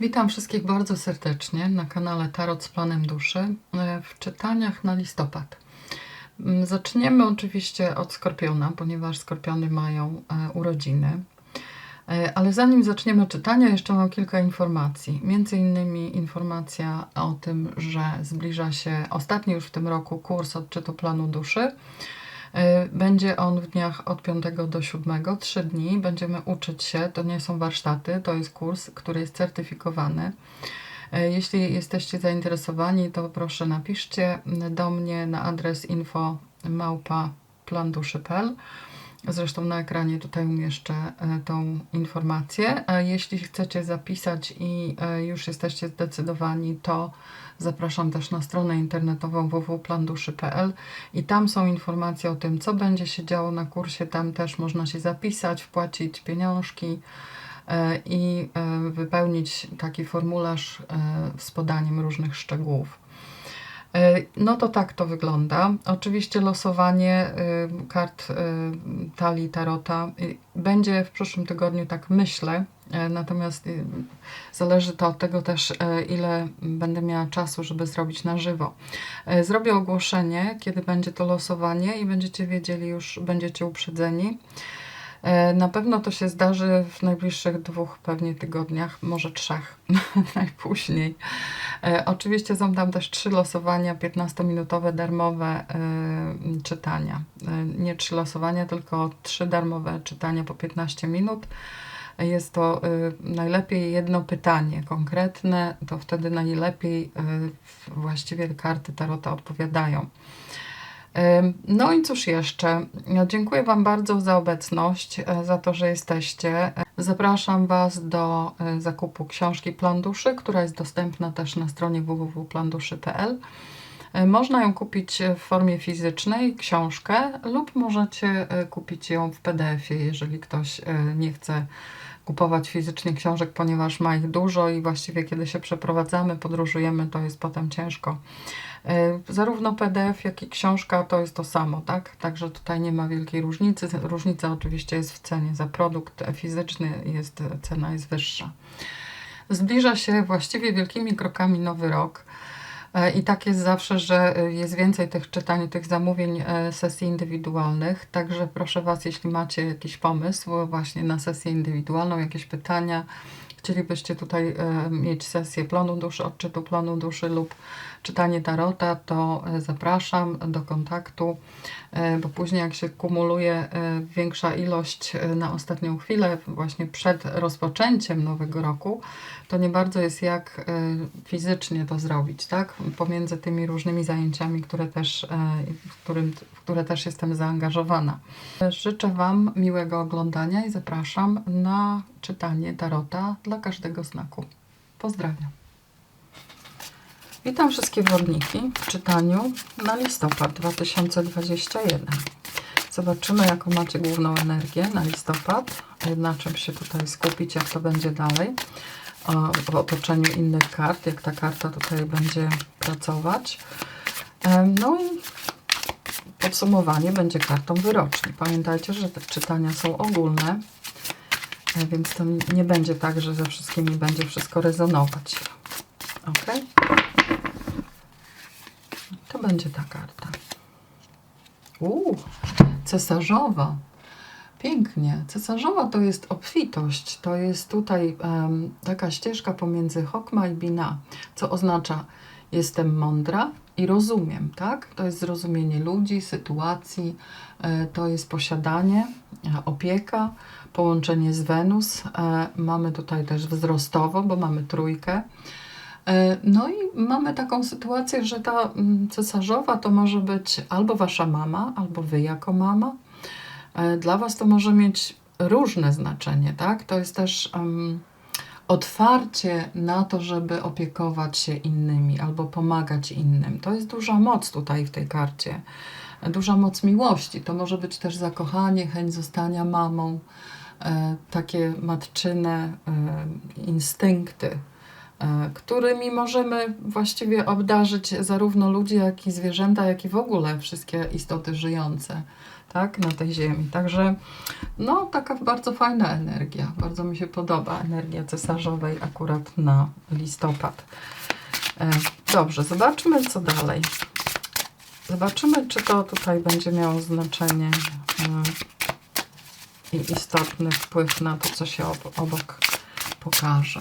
Witam wszystkich bardzo serdecznie na kanale Tarot z Planem Duszy e, w czytaniach na listopad. Mm, Zaczniemy oczywiście od Skorpiona, ponieważ Skorpiony mają e, urodziny. E, Ale zanim zaczniemy czytania, jeszcze mam kilka informacji. Między innymi informacja o tym, że zbliża się ostatni już w tym roku kurs odczytu planu duszy. E, Będzie on w dniach od 5 do 7, 3 dni. Będziemy uczyć się, to nie są warsztaty, to jest kurs, który jest certyfikowany. E, Jeśli jesteście zainteresowani, to proszę napiszcie do mnie na adres info małpa. Zresztą na ekranie tutaj umieszczę e, tą informację. A jeśli chcecie zapisać i e, już jesteście zdecydowani, to zapraszam też na stronę internetową www.planduszy.pl i tam są informacje o tym, co będzie się działo na kursie. Tam też można się zapisać, wpłacić pieniążki e, i e, wypełnić taki formularz e, z podaniem różnych szczegółów. E, No to tak to wygląda. Oczywiście losowanie y, kart y, talii Tarota y, będzie w przyszłym tygodniu, tak myślę. E, Natomiast zależy to od tego też, e, ile będę miała czasu, żeby zrobić na żywo. Zrobię ogłoszenie, kiedy będzie to losowanie i będziecie wiedzieli już, będziecie uprzedzeni. E, Na pewno to się zdarzy w najbliższych dwóch pewnie tygodniach, może trzech najpóźniej. E, Oczywiście są tam też trzy losowania, 15-minutowe darmowe e, czytania. Nie trzy losowania, tylko trzy darmowe czytania po 15 minut. Jest to najlepiej jedno pytanie konkretne, to wtedy najlepiej właściwie karty Tarota odpowiadają. No i cóż jeszcze? Dziękuję Wam bardzo za obecność, e, za to, że jesteście. Zapraszam Was do e, zakupu książki Plan Duszy, która jest dostępna też na stronie www.planduszy.pl. E, Można ją kupić w formie fizycznej, książkę, lub możecie kupić ją w PDF-ie, jeżeli ktoś nie chce kupować fizycznie książek, ponieważ ma ich dużo i właściwie kiedy się przeprowadzamy, podróżujemy, to jest potem ciężko. E, Zarówno PDF, jak i książka to jest to samo, tak? Także tutaj nie ma wielkiej różnicy. Różnica oczywiście jest w cenie. Za produkt fizyczny jest, cena jest wyższa. Zbliża się właściwie wielkimi krokami nowy rok. E, I tak jest zawsze, że e, jest więcej tych czytań, tych zamówień e, sesji indywidualnych. Także proszę Was, jeśli macie jakiś pomysł właśnie na sesję indywidualną, jakieś pytania, chcielibyście tutaj mieć sesję planu duszy, odczytu planu duszy lub czytanie tarota, to e, zapraszam do kontaktu, e, bo później jak się kumuluje e, większa ilość na ostatnią chwilę, właśnie przed rozpoczęciem nowego roku, to nie bardzo jest jak fizycznie to zrobić, tak? Pomiędzy tymi różnymi zajęciami, które też, w, którym, w które też jestem zaangażowana. Życzę Wam miłego oglądania i zapraszam na czytanie tarota dla każdego znaku. Pozdrawiam. Witam wszystkie wodniki w czytaniu na listopad 2021. Zobaczymy, jaką macie główną energię na listopad, na czym się tutaj skupić, jak to będzie dalej w otoczeniu innych kart, jak ta karta tutaj będzie pracować. No i podsumowanie będzie kartą wyroczni. Pamiętajcie, że te czytania są ogólne, e, więc to nie będzie tak, że ze wszystkimi będzie wszystko rezonować. Ok? To będzie ta karta. Uuu, cesarzowa. Pięknie. Cesarzowa to jest obfitość. To jest tutaj em, taka ścieżka pomiędzy Hokma i Bina, co oznacza jestem mądra i rozumiem, tak? To jest zrozumienie ludzi, sytuacji, e, to jest posiadanie, e, opieka, połączenie z Wenus. E, mamy tutaj też wzrostowo, bo mamy trójkę. E, No i mamy taką sytuację, że ta mm, cesarzowa to może być albo wasza mama, albo wy jako mama. E, Dla was to może mieć różne znaczenie, tak? To jest też em, otwarcie na to, żeby opiekować się innymi albo pomagać innym. To jest duża moc tutaj w tej karcie. E, Duża moc miłości. To może być też zakochanie, chęć zostania mamą, e, takie matczyne e, instynkty, którymi możemy właściwie obdarzyć zarówno ludzi, jak i zwierzęta, jak i w ogóle wszystkie istoty żyjące tak, na tej ziemi. Także no, taka bardzo fajna energia. Bardzo mi się podoba energia cesarzowej akurat na listopad. E, Dobrze, zobaczmy co dalej. Zobaczymy, czy to tutaj będzie miało znaczenie e, i istotny wpływ na to, co się ob- obok pokaże.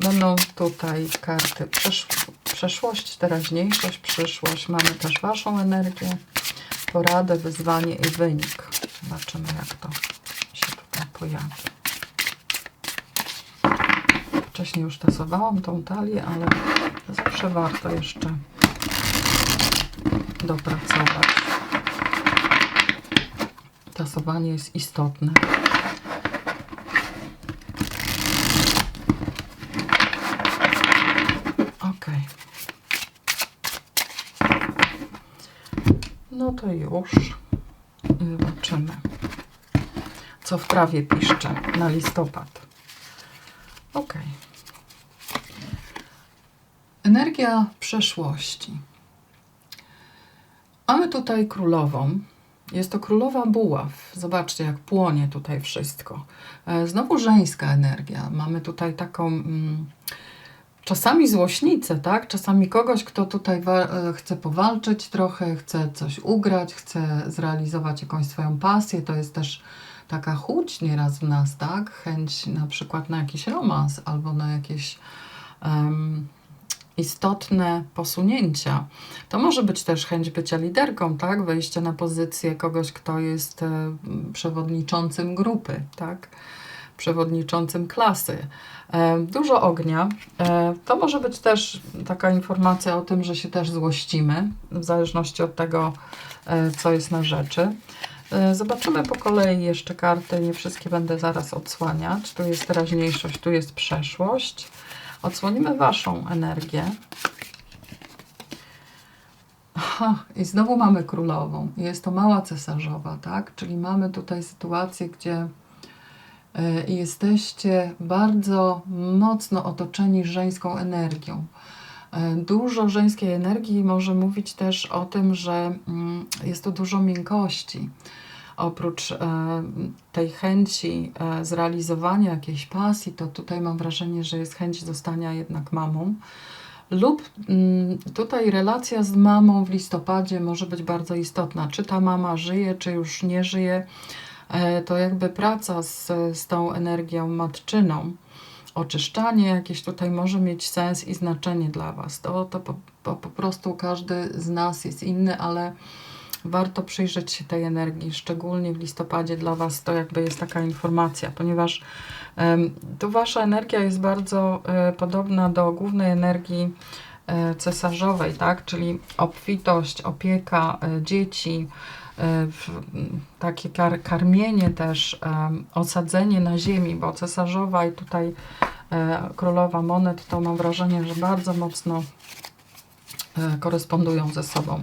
Będą tutaj karty przesz przeszłość, teraźniejszość, przyszłość. Mamy też Waszą energię, poradę, wyzwanie i wynik. Zobaczymy, jak to się tutaj pojawi. Wcześniej już tasowałam tą talię, ale zawsze warto jeszcze dopracować. Tasowanie jest istotne. Ok. No to już. I Zobaczymy, co w trawie piszcze na listopad. Ok. Energia przeszłości. Mamy tutaj królową. Jest to królowa buław. Zobaczcie, jak płonie tutaj wszystko. E, Znowu żeńska energia. Mamy tutaj taką mm, czasami złośnicę, tak? Czasami kogoś, kto tutaj e, chce powalczyć trochę, chce coś ugrać, chce zrealizować jakąś swoją pasję. To jest też taka chuć nieraz w nas, tak? Chęć na przykład na jakiś romans albo na jakieś em, istotne posunięcia. To może być też chęć bycia liderką, tak? Wejście na pozycję kogoś, kto jest e, przewodniczącym grupy, tak? Przewodniczącym klasy. E, Dużo ognia. E, To może być też taka informacja o tym, że się też złościmy, w zależności od tego, e, co jest na rzeczy. Zobaczymy po kolei jeszcze karty. Nie wszystkie będę zaraz odsłaniać. Tu jest teraźniejszość, tu jest przeszłość. Odsłonimy Waszą energię. Aha, i znowu mamy królową. Jest to mała cesarzowa, tak? Czyli mamy tutaj sytuację, gdzie jesteście bardzo mocno otoczeni żeńską energią. E, Dużo żeńskiej energii może mówić też o tym, że mm, jest tu dużo miękkości. Oprócz e, tej chęci e, zrealizowania jakiejś pasji, to tutaj mam wrażenie, że jest chęć zostania jednak mamą. Lub mm, tutaj relacja z mamą w listopadzie może być bardzo istotna. Czy ta mama żyje, czy już nie żyje, e, to jakby praca z, z tą energią matczyną, oczyszczanie jakieś tutaj może mieć sens i znaczenie dla Was. To, to po, po, po prostu każdy z nas jest inny, ale warto przyjrzeć się tej energii, szczególnie w listopadzie dla Was to jakby jest taka informacja, ponieważ em, tu Wasza energia jest bardzo e, podobna do głównej energii e, cesarzowej, tak? czyli obfitość, opieka, e, dzieci, e, takie kar, karmienie też, osadzenie na ziemi, bo cesarzowa i tutaj e, królowa monet to mam wrażenie, że bardzo mocno e, korespondują ze sobą.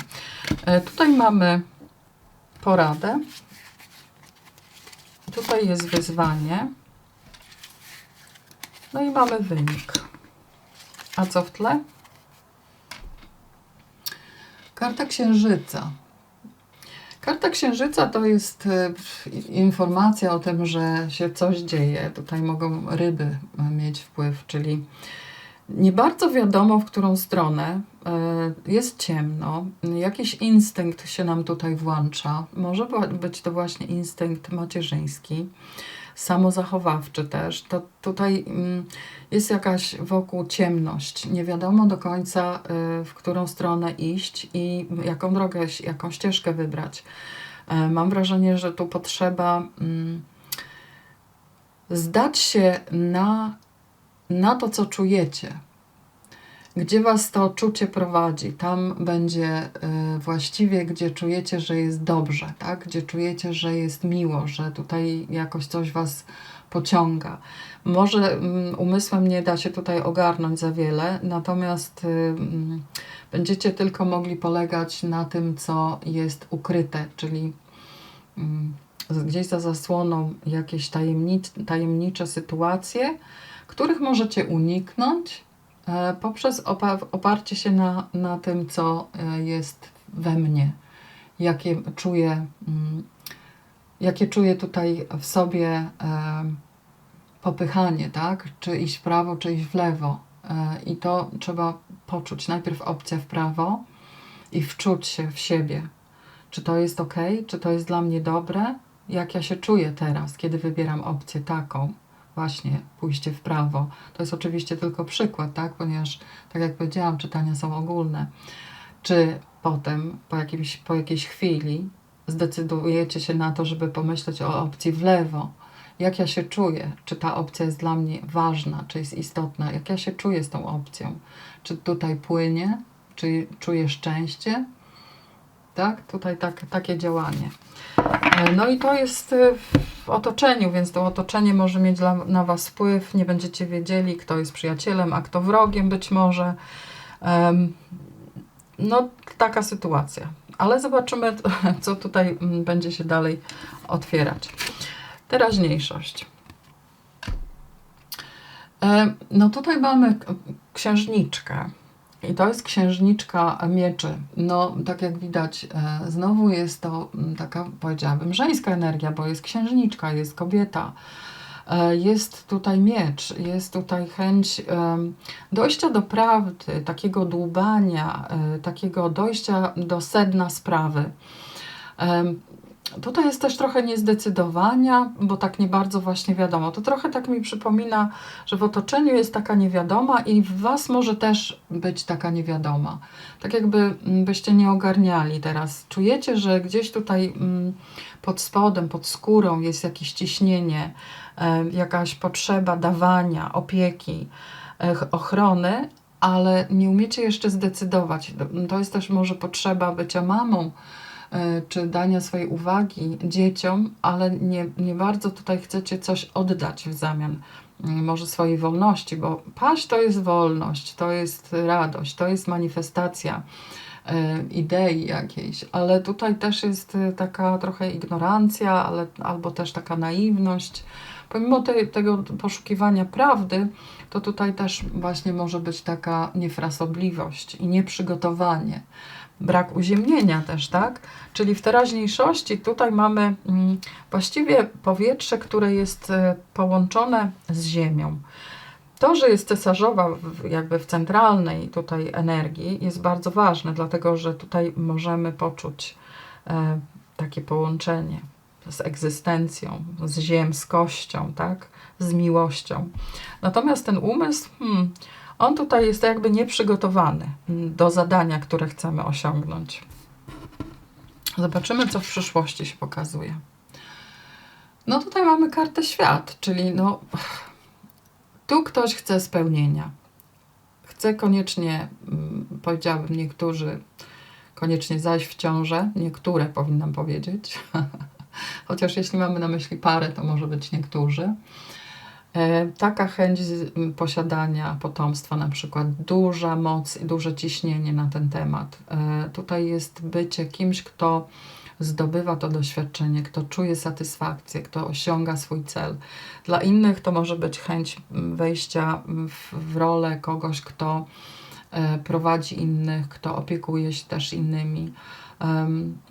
E, Tutaj mamy poradę. Tutaj jest wyzwanie. No i mamy wynik. A co w tle? Karta księżyca. Karta księżyca to jest e, informacja o tym, że się coś dzieje. Tutaj mogą ryby mieć wpływ, czyli nie bardzo wiadomo, w którą stronę. E, Jest ciemno, jakiś instynkt się nam tutaj włącza. Może być to właśnie instynkt macierzyński, samozachowawczy też. To tutaj mm, jest jakaś wokół ciemność. Nie wiadomo do końca, y, w którą stronę iść i jaką drogę, jaką ścieżkę wybrać. E, Mam wrażenie, że tu potrzeba mm, zdać się na na to, co czujecie. Gdzie was to czucie prowadzi, tam będzie y, właściwie, gdzie czujecie, że jest dobrze, tak? Gdzie czujecie, że jest miło, że tutaj jakoś coś was pociąga. Może mm, umysłem nie da się tutaj ogarnąć za wiele, natomiast y, mm, będziecie tylko mogli polegać na tym, co jest ukryte, czyli mm, gdzieś za zasłoną jakieś tajemnic, tajemnicze sytuacje, których możecie uniknąć poprzez opa- oparcie się na, na tym, co e, jest we mnie jakie czuję, mm, jakie czuję tutaj w sobie e, popychanie, tak? Czy iść w prawo, czy iść w lewo. E, I to trzeba poczuć. Najpierw opcja w prawo i wczuć się w siebie. Czy to jest ok? Czy to jest dla mnie dobre? Jak ja się czuję teraz, kiedy wybieram opcję taką? Właśnie pójście w prawo. To jest oczywiście tylko przykład, tak? Ponieważ, tak jak powiedziałam, czytania są ogólne. Czy potem, po, jakimś, po jakiejś chwili, zdecydujecie się na to, żeby pomyśleć o opcji w lewo? Jak ja się czuję? Czy ta opcja jest dla mnie ważna, czy jest istotna? Jak ja się czuję z tą opcją? Czy tutaj płynie? Czy czuję szczęście? Tak? Tutaj tak, takie działanie. E, no i to jest e, w otoczeniu, więc to otoczenie może mieć dla, na Was wpływ. Nie będziecie wiedzieli, kto jest przyjacielem, a kto wrogiem być może. No, taka sytuacja. Ale zobaczymy, co tutaj mm, będzie się dalej otwierać. Teraźniejszość. E, no tutaj mamy księżniczkę. I to jest księżniczka mieczy. No, tak jak widać, e, znowu jest to mm, taka, powiedziałabym, żeńska energia, bo jest księżniczka, jest kobieta. E, jest tutaj miecz, jest tutaj chęć dojścia do prawdy, takiego dłubania, takiego dojścia do sedna sprawy. Tutaj jest też trochę niezdecydowania, bo tak nie bardzo właśnie wiadomo. To trochę tak mi przypomina, że w otoczeniu jest taka niewiadoma i w Was może też być taka niewiadoma. Tak jakby mm, byście nie ogarniali teraz. Czujecie, że gdzieś tutaj mm, pod spodem, pod skórą jest jakieś ciśnienie, jakaś potrzeba dawania, opieki, ochrony, ale nie umiecie jeszcze zdecydować. To jest też może potrzeba bycia mamą, czy dania swojej uwagi dzieciom, ale nie, nie bardzo tutaj chcecie coś oddać w zamian. Mm, może swojej wolności, bo paść to jest wolność, to jest radość, to jest manifestacja e, idei jakiejś, ale tutaj też jest e, taka trochę ignorancja, ale, albo też taka naiwność. Pomimo te, tego poszukiwania prawdy, to tutaj też właśnie może być taka niefrasobliwość i nieprzygotowanie brak uziemnienia też, tak? Czyli w teraźniejszości tutaj mamy mm, właściwie powietrze, które jest e, połączone z ziemią. To, że jest cesarzowa jakby w centralnej tutaj energii jest bardzo ważne, dlatego że tutaj możemy poczuć e, takie połączenie z egzystencją, z ziemskością, tak? z miłością. Natomiast ten umysł, hmm, on tutaj jest jakby nieprzygotowany do zadania, które chcemy osiągnąć. Zobaczymy, co w przyszłości się pokazuje. No tutaj mamy kartę świat, czyli no, tu ktoś chce spełnienia. Chce koniecznie, mm, powiedziałabym niektórzy, koniecznie zajść w ciążę, niektóre powinnam powiedzieć, chociaż jeśli mamy na myśli parę, to może być niektórzy. E, taka chęć posiadania potomstwa, na przykład duża moc i duże ciśnienie na ten temat. E, tutaj jest bycie kimś, kto zdobywa to doświadczenie, kto czuje satysfakcję, kto osiąga swój cel. Dla innych to może być chęć wejścia w, w rolę kogoś, kto e, prowadzi innych, kto opiekuje się też innymi.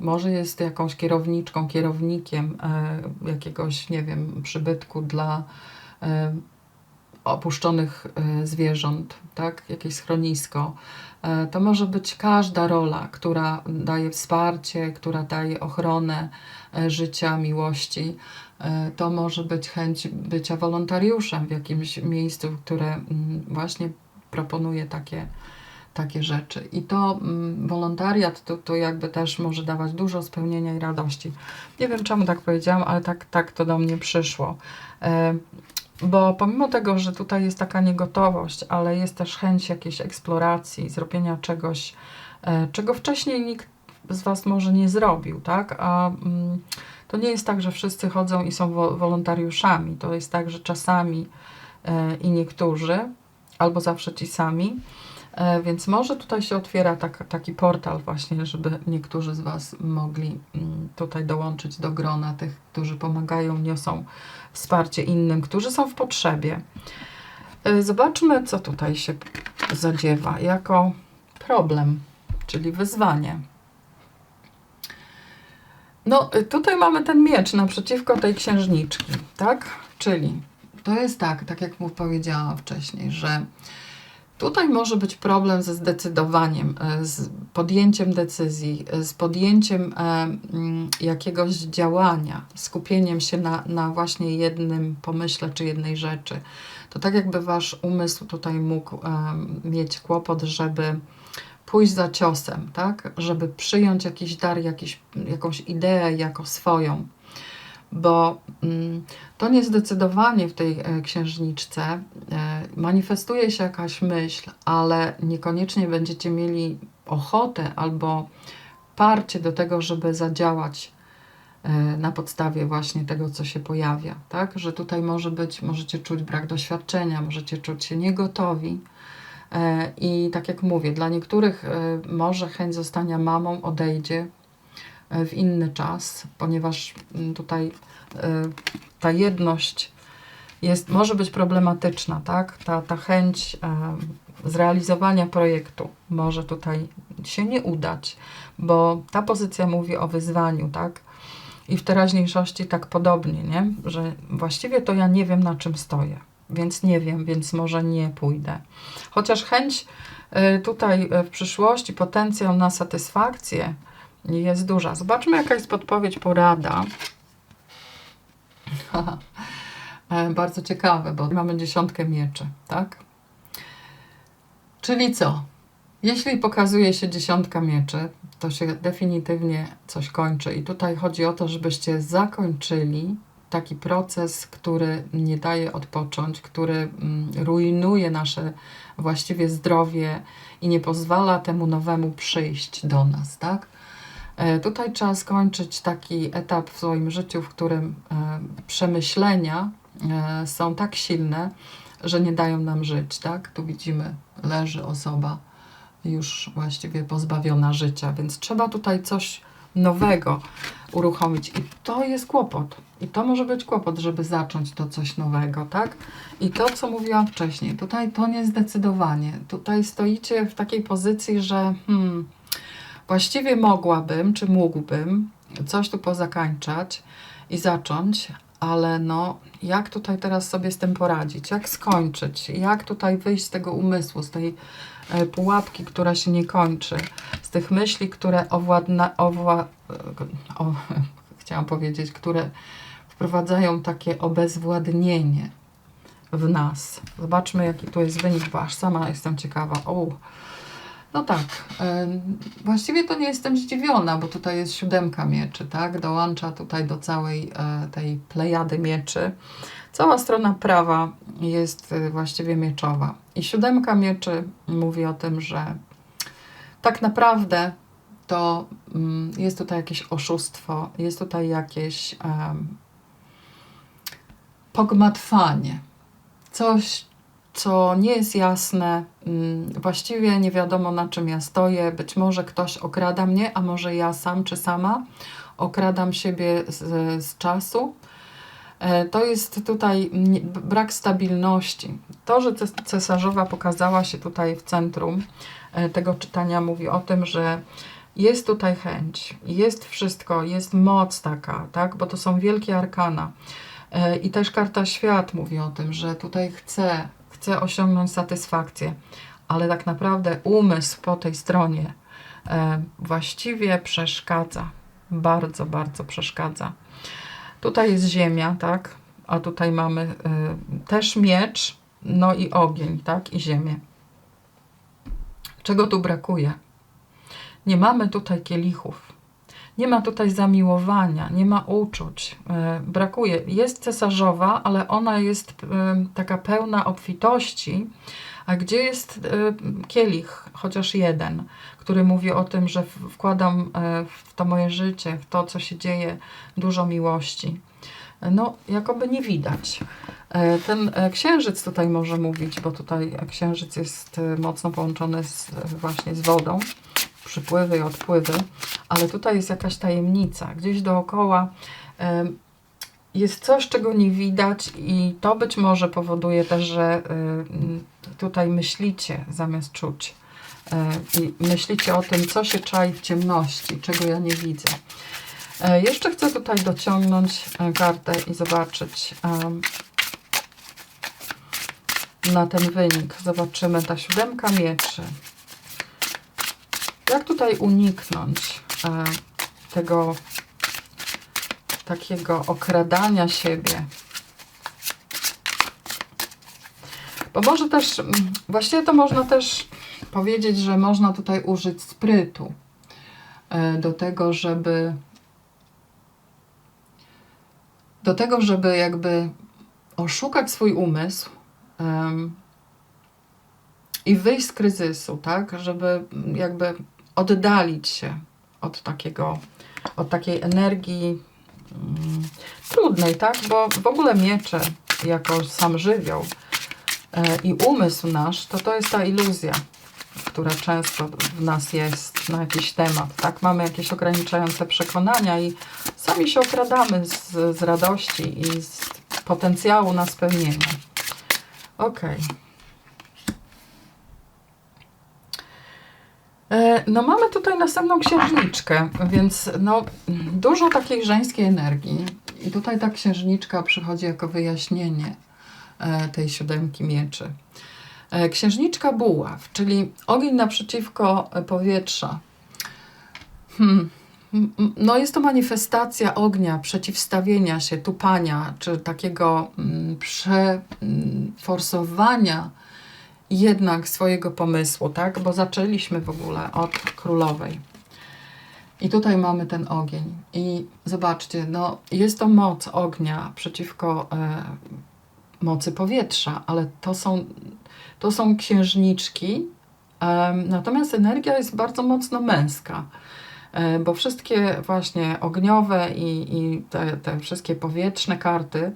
Może jest jakąś kierowniczką, kierownikiem jakiegoś, nie wiem, przybytku dla opuszczonych e, zwierząt, tak? jakieś schronisko. E, to może być każda rola, która daje wsparcie, która daje ochronę życia, miłości. To może być chęć bycia wolontariuszem w jakimś miejscu, które mm, właśnie proponuje takie, takie rzeczy. I to mm, wolontariat to, to jakby też może dawać dużo spełnienia i radości. Nie wiem czemu tak powiedziałam, ale tak, tak to do mnie przyszło. Bo pomimo tego, że tutaj jest taka niegotowość, ale jest też chęć jakiejś eksploracji, zrobienia czegoś, e, czego wcześniej nikt z Was może nie zrobił, tak? A mm, to nie jest tak, że wszyscy chodzą i są wolontariuszami. To jest tak, że czasami e, i niektórzy, albo zawsze ci sami, więc może tutaj się otwiera tak, taki portal właśnie, żeby niektórzy z Was mogli mm, tutaj dołączyć do grona tych, którzy pomagają, niosą wsparcie innym, którzy są w potrzebie. E, zobaczmy, co tutaj się zadziewa jako problem, czyli wyzwanie. No, y, tutaj mamy ten miecz naprzeciwko tej księżniczki, tak? Czyli to jest tak, tak jak mu powiedziałam wcześniej, że tutaj może być problem ze zdecydowaniem, e, z podjęciem decyzji, e, z podjęciem e, mm, jakiegoś działania, skupieniem się na, na właśnie jednym pomyśle czy jednej rzeczy. To tak jakby wasz umysł tutaj mógł mieć kłopot, żeby pójść za ciosem, tak? Żeby przyjąć jakiś dar, jakiś, jakąś ideę jako swoją. Bo mm, to niezdecydowanie w tej e, księżniczce e, manifestuje się jakaś myśl, ale niekoniecznie będziecie mieli ochotę albo parcie do tego, żeby zadziałać e, na podstawie właśnie tego, co się pojawia, tak? Że tutaj może być, możecie czuć brak doświadczenia, możecie czuć się niegotowi, I tak jak mówię, dla niektórych może chęć zostania mamą odejdzie w inny czas, ponieważ mm, tutaj ta jedność jest, może być problematyczna, tak? Ta, ta chęć zrealizowania projektu może tutaj się nie udać, bo ta pozycja mówi o wyzwaniu, tak? I w teraźniejszości tak podobnie, nie? Że właściwie to ja nie wiem, na czym stoję więc nie wiem, więc może nie pójdę. Chociaż chęć tutaj w przyszłości, potencjał na satysfakcję jest duża. Zobaczmy, jaka jest podpowiedź, porada. E, bardzo ciekawe, bo mamy dziesiątkę mieczy, tak? Czyli co? Jeśli pokazuje się dziesiątka mieczy, to się definitywnie coś kończy. I tutaj chodzi o to, żebyście zakończyli taki proces, który nie daje odpocząć, który mm, rujnuje nasze właściwie zdrowie i nie pozwala temu nowemu przyjść do nas, tak? E, tutaj trzeba skończyć taki etap w swoim życiu, w którym e, przemyślenia e, są tak silne, że nie dają nam żyć, tak? Tu widzimy, leży osoba już właściwie pozbawiona życia, więc trzeba tutaj coś nowego uruchomić. I to jest kłopot. I to może być kłopot, żeby zacząć to coś nowego, tak? I to, co mówiłam wcześniej, tutaj to nie zdecydowanie. Tutaj stoicie w takiej pozycji, że hmm, właściwie mogłabym, czy mógłbym coś tu pozakańczać i zacząć, ale no, jak tutaj teraz sobie z tym poradzić? Jak skończyć? Jak tutaj wyjść z tego umysłu, z tej e, pułapki, która się nie kończy, z tych myśli, które owładna, owła, o, chciałam powiedzieć, które wprowadzają takie obezwładnienie w nas. Zobaczmy, jaki tu jest wynik, bo aż sama jestem ciekawa. O, no tak, właściwie to nie jestem zdziwiona, bo tutaj jest siódemka mieczy, tak? Dołącza tutaj do całej e, tej plejady mieczy. Cała strona prawa jest e, właściwie mieczowa. I siódemka mieczy mówi o tym, że tak naprawdę to mm, jest tutaj jakieś oszustwo, jest tutaj jakieś pogmatwanie. Coś, co nie jest jasne, mm, właściwie nie wiadomo na czym ja stoję. Być może ktoś okrada mnie, a może ja sam czy sama okradam siebie z, z czasu. E, to jest tutaj brak stabilności. To, że cesarzowa pokazała się tutaj w centrum e, tego czytania, mówi o tym, że jest tutaj chęć, jest wszystko, jest moc taka, tak? bo to są wielkie arkana. E, I też karta świat mówi o tym, że tutaj chce, chce osiągnąć satysfakcję, ale tak naprawdę umysł po tej stronie e, właściwie przeszkadza. Bardzo, bardzo przeszkadza. Tutaj jest ziemia, tak? A tutaj mamy e, też miecz, no i ogień, tak? I ziemię. Czego tu brakuje? Nie mamy tutaj kielichów. Nie ma tutaj zamiłowania, nie ma uczuć, e, brakuje. Jest cesarzowa, ale ona jest e, taka pełna obfitości, a gdzie jest e, kielich, chociaż jeden, który mówi o tym, że wkładam w to moje życie, w to, co się dzieje, dużo miłości. No, jakoby nie widać. Ten księżyc tutaj może mówić, bo tutaj księżyc jest mocno połączony z, właśnie z wodą przypływy i odpływy, ale tutaj jest jakaś tajemnica. Gdzieś dookoła jest coś, czego nie widać, i to być może powoduje też, że tutaj myślicie zamiast czuć. E, I myślicie o tym, co się czai w ciemności, czego ja nie widzę. E, Jeszcze chcę tutaj dociągnąć e, kartę i zobaczyć na ten wynik. Zobaczymy ta siódemka mieczy. Jak tutaj uniknąć e, tego takiego okradania siebie? Bo może też, właściwie to można też powiedzieć, że można tutaj użyć sprytu e, do tego, żeby do tego, żeby jakby oszukać swój umysł em, i wyjść z kryzysu, tak, żeby jakby oddalić się od takiego, od takiej energii mm, trudnej, tak, bo w ogóle miecze jako sam żywioł e, i umysł nasz, to to jest ta iluzja, która często w nas jest na jakiś temat, tak? Mamy jakieś ograniczające przekonania i sami się okradamy z, z radości i z potencjału na spełnienie. Ok. E, No mamy tutaj następną księżniczkę, więc no dużo takiej żeńskiej energii. I tutaj ta księżniczka przychodzi jako wyjaśnienie e, tej siódemki mieczy. E, Księżniczka buław, czyli ogień naprzeciwko e, powietrza. Hmm. No jest to manifestacja ognia, przeciwstawienia się, tupania, czy takiego mm, przeforsowania jednak swojego pomysłu, tak? Bo zaczęliśmy w ogóle od królowej. I tutaj mamy ten ogień. I zobaczcie, no jest to moc ognia przeciwko e, mocy powietrza, ale to są, to są księżniczki, em, natomiast energia jest bardzo mocno męska. E, Bo wszystkie właśnie ogniowe i, i te, te wszystkie powietrzne karty e,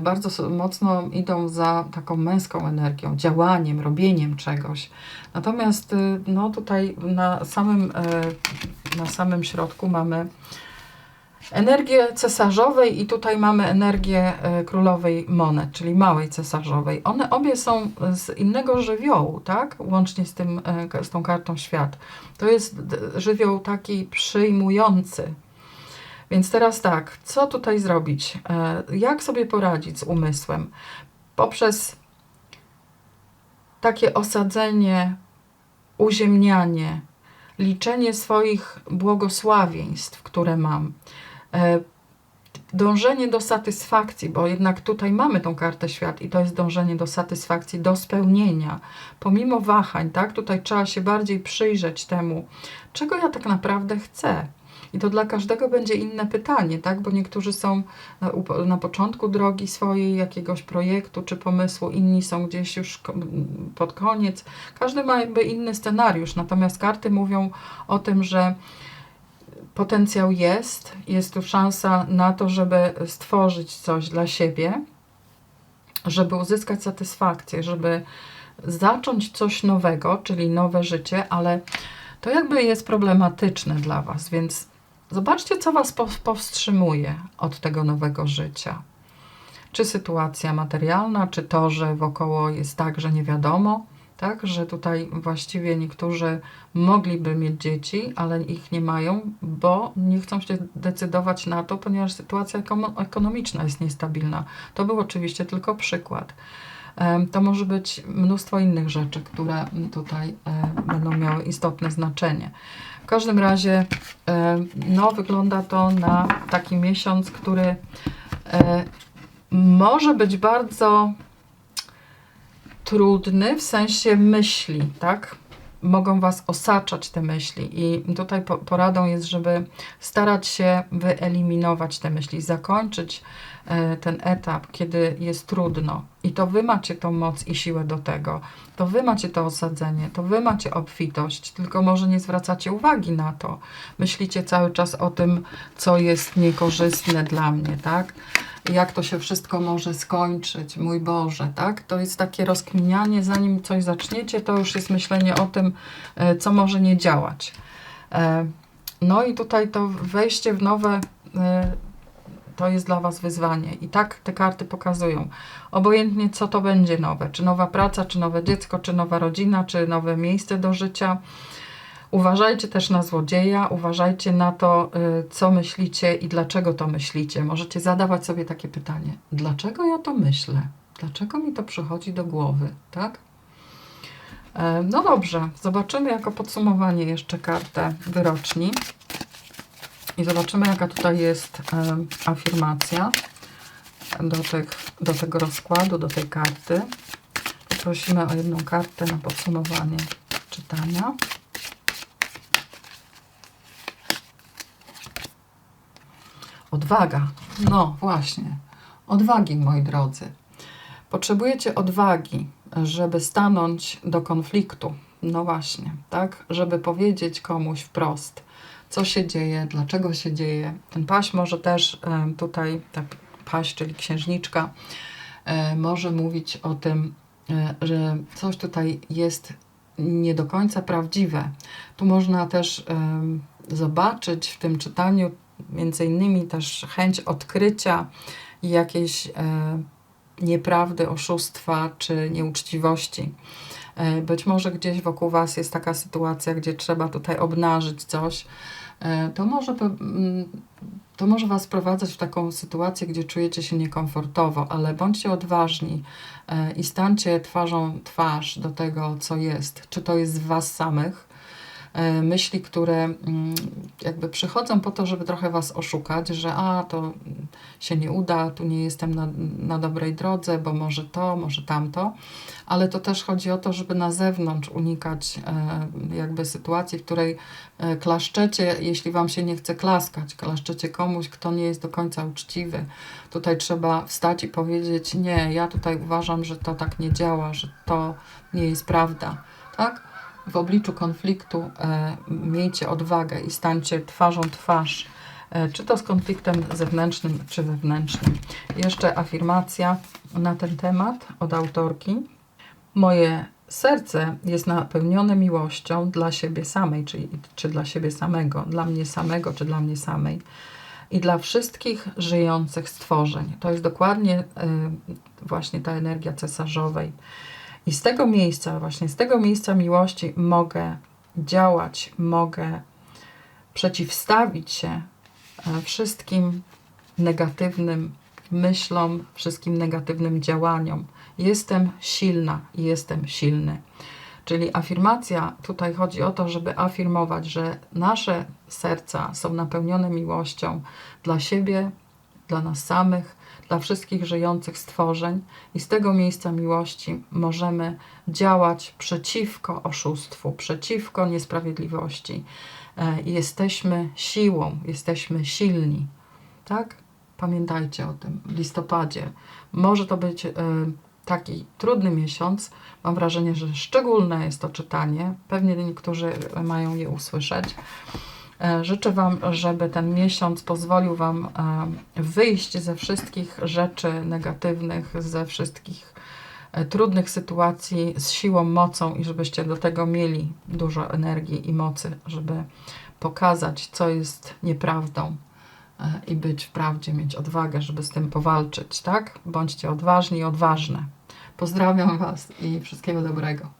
bardzo s- mocno idą za taką męską energią, działaniem, robieniem czegoś. Natomiast y, no tutaj na samym, e, na samym środku mamy energię cesarzowej i tutaj mamy energię e, królowej monet, czyli małej cesarzowej. One obie są z innego żywiołu, tak? Łącznie z, tym, e, z tą kartą świat. To jest żywioł taki przyjmujący. Więc teraz tak, co tutaj zrobić? E, Jak sobie poradzić z umysłem? Poprzez takie osadzenie, uziemnianie, liczenie swoich błogosławieństw, które mam, e, dążenie do satysfakcji, bo jednak tutaj mamy tą kartę świat i to jest dążenie do satysfakcji, do spełnienia. Pomimo wahań, tak, tutaj trzeba się bardziej przyjrzeć temu, czego ja tak naprawdę chcę. I to dla każdego będzie inne pytanie, tak? Bo niektórzy są na, na początku drogi swojej, jakiegoś projektu czy pomysłu, inni są gdzieś już pod koniec. Każdy ma jakby inny scenariusz, natomiast karty mówią o tym, że potencjał jest, jest tu szansa na to, żeby stworzyć coś dla siebie, żeby uzyskać satysfakcję, żeby zacząć coś nowego, czyli nowe życie, ale to jakby jest problematyczne dla Was, więc zobaczcie, co Was pow- powstrzymuje od tego nowego życia. Czy sytuacja materialna, czy to, że wokoło jest tak, że nie wiadomo, tak, że tutaj właściwie niektórzy mogliby mieć dzieci, ale ich nie mają, bo nie chcą się decydować na to, ponieważ sytuacja ekono- ekonomiczna jest niestabilna. To był oczywiście tylko przykład. To może być mnóstwo innych rzeczy, które tutaj e, będą miały istotne znaczenie. W każdym razie, e, no, wygląda to na taki miesiąc, który e, może być bardzo trudny w sensie myśli, tak? Mogą Was osaczać te myśli, i tutaj po- poradą jest, żeby starać się wyeliminować te myśli, zakończyć ten etap, kiedy jest trudno. I to Wy macie tą moc i siłę do tego. To Wy macie to osadzenie, to Wy macie obfitość, tylko może nie zwracacie uwagi na to. Myślicie cały czas o tym, co jest niekorzystne dla mnie, tak? jak to się wszystko może skończyć, mój Boże, tak? To jest takie rozkminianie, zanim coś zaczniecie, to już jest myślenie o tym, e, co może nie działać. E, No i tutaj to wejście w nowe e, to jest dla Was wyzwanie. I tak te karty pokazują. Obojętnie co to będzie nowe, czy nowa praca, czy nowe dziecko, czy nowa rodzina, czy nowe miejsce do życia. Uważajcie też na złodzieja, uważajcie na to, y, co myślicie i dlaczego to myślicie. Możecie zadawać sobie takie pytanie: dlaczego ja to myślę? Dlaczego mi to przychodzi do głowy, tak? E, No dobrze, zobaczymy jako podsumowanie jeszcze kartę wyroczni i zobaczymy, jaka tutaj jest afirmacja do, tych, do tego rozkładu, do tej karty. Poprosimy o jedną kartę na podsumowanie czytania. Odwaga. No właśnie. Odwagi, moi drodzy. Potrzebujecie odwagi, żeby stanąć do konfliktu. No właśnie, tak? Żeby powiedzieć komuś wprost, co się dzieje, dlaczego się dzieje. Ten paś może też em, tutaj, ta paś, czyli księżniczka, e, może mówić o tym, e, że coś tutaj jest nie do końca prawdziwe. Tu można też zobaczyć w tym czytaniu między innymi też chęć odkrycia jakiejś e, nieprawdy, oszustwa czy nieuczciwości. E, Być może gdzieś wokół Was jest taka sytuacja, gdzie trzeba tutaj obnażyć coś. E, To może, mm, to może Was wprowadzać w taką sytuację, gdzie czujecie się niekomfortowo, ale bądźcie odważni e, i stańcie twarzą twarz do tego, co jest. Czy to jest w Was samych, myśli, które mm, jakby przychodzą po to, żeby trochę Was oszukać, że a, to się nie uda, tu nie jestem na, na dobrej drodze, bo może to, może tamto, ale to też chodzi o to, żeby na zewnątrz unikać e, jakby sytuacji, w której e, klaszczecie, jeśli Wam się nie chce klaskać, klaszczecie komuś, kto nie jest do końca uczciwy. Tutaj trzeba wstać i powiedzieć, nie, ja tutaj uważam, że to tak nie działa, że to nie jest prawda, tak? W obliczu konfliktu e, miejcie odwagę i stańcie twarzą twarz, e, czy to z konfliktem zewnętrznym, czy wewnętrznym. Jeszcze afirmacja na ten temat od autorki. Moje serce jest napełnione miłością dla siebie samej, czyli czy dla siebie samego, dla mnie samego, czy dla mnie samej. I dla wszystkich żyjących stworzeń. To jest dokładnie y, właśnie ta energia cesarzowej. I z tego miejsca, właśnie z tego miejsca miłości mogę działać, mogę przeciwstawić się e, wszystkim negatywnym myślom, wszystkim negatywnym działaniom. Jestem silna i jestem silny. Czyli afirmacja, tutaj chodzi o to, żeby afirmować, że nasze serca są napełnione miłością dla siebie, dla nas samych, dla wszystkich żyjących stworzeń i z tego miejsca miłości możemy działać przeciwko oszustwu, przeciwko niesprawiedliwości. E, Jesteśmy siłą, jesteśmy silni. Tak? Pamiętajcie o tym. W listopadzie może to być e, taki trudny miesiąc. Mam wrażenie, że szczególne jest to czytanie. Pewnie niektórzy mają je usłyszeć. E, Życzę Wam, żeby ten miesiąc pozwolił Wam e, wyjść ze wszystkich rzeczy negatywnych, ze wszystkich e, trudnych sytuacji z siłą, mocą i żebyście do tego mieli dużo energii i mocy, żeby pokazać, co jest nieprawdą i być w prawdzie, mieć odwagę, żeby z tym powalczyć, tak? Bądźcie odważni i odważne. Pozdrawiam Was i wszystkiego dobrego.